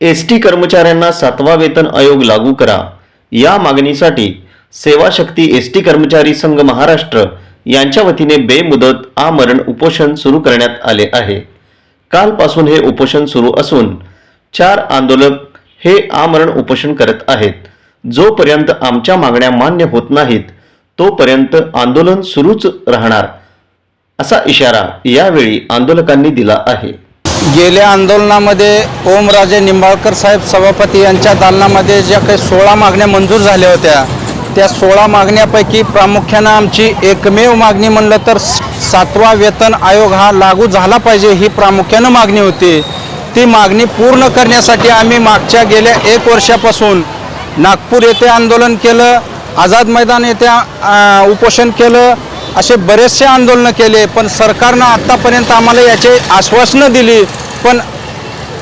S T कर्मचाऱ्यांना सातवा वेतन आयोग लागू करा. या मागणीसाठी सेवा शक्ती एस टी कर्मचारी संघ महाराष्ट्र यांच्या वतीने बेमुदत आमरण उपोषण सुरू करण्यात आले आहे. कालपासून हे उपोषण सुरू असून चार आंदोलक हे आमरण उपोषण करत आहेत. जोपर्यंत आमच्या मागण्या मान्य होत नाहीत तोपर्यंत आंदोलन सुरूच राहणार असा इशारा यावेळी आंदोलकांनी दिला आहे. गेल्या आंदोलनामध्ये ओमराजे निंबाळकर साहेब सभापती यांच्या दालनामध्ये ज्या काही सोळा मागण्या मंजूर झाल्या होत्या त्या सोळा मागण्यापैकी प्रामुख्यानं आमची एकमेव मागणी म्हणलं तर सातवा वेतन आयोग हा लागू झाला पाहिजे ही प्रामुख्यानं मागणी होती. ती मागणी पूर्ण करण्यासाठी आम्ही मागच्या गेल्या एक वर्षापासून नागपूर येथे आंदोलन केलं आझाद मैदान येथे उपोषण केलं असे बरेचसे आंदोलनं केले पण सरकारनं आत्तापर्यंत आम्हाला याचे आश्वासनं दिली. पण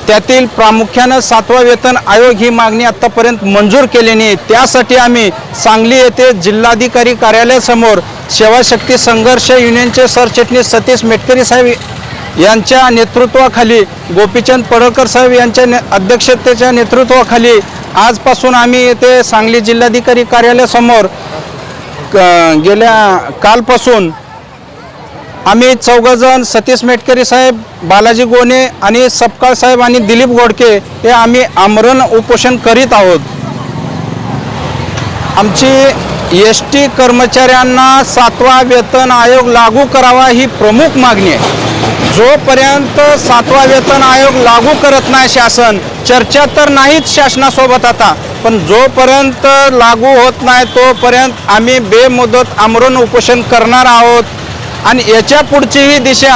त्यातील प्रामुख्यानं सातवा वेतन आयोग ही मागणी आत्तापर्यंत मंजूर केली नाही. त्यासाठी आम्ही सांगली येथे जिल्हाधिकारी कार्यालयासमोर सेवाशक्ती संघर्ष युनियनचे सरचिटणीस सतीश मेटकरी साहेब यांच्या नेतृत्वाखाली गोपीचंद पडळकर साहेब यांच्या ने अध्यक्षतेच्या नेतृत्वाखाली आजपासून आम्ही येथे सांगली जिल्हाधिकारी कार्यालयासमोर क- गेल्या कालपासून आम्ही चौघजण सतीश मेटकरी साहेब बालाजी गोने आणि सपकाळ साहेब आणि दिलीप गोडके हे आम्ही आमरण उपोषण करीत आहोत. आमची एस टी कर्मचाऱ्यांना सातवा वेतन आयोग लागू करावा ही प्रमुख मागणी आहे. जोपर्यंत सातवा वेतन आयोग लागू करत नाही शासन चर्चा तर नाहीच शासनासोबत आता. पण जोपर्यंत लागू होत नाही तोपर्यंत आम्ही बेमुदत आमरण उपोषण करणार आहोत. आणि याच्या पुढचीही दिशा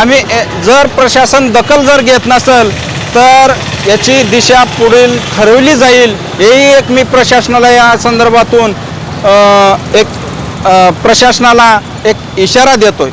आम्ही ए- जर प्रशासन दखल जर घेत नसेल तर याची दिशा पुढील ठरवली जाईल. हेही एक मी प्रशासनाला या संदर्भातून एक प्रशासनाला एक इशारा देतोय.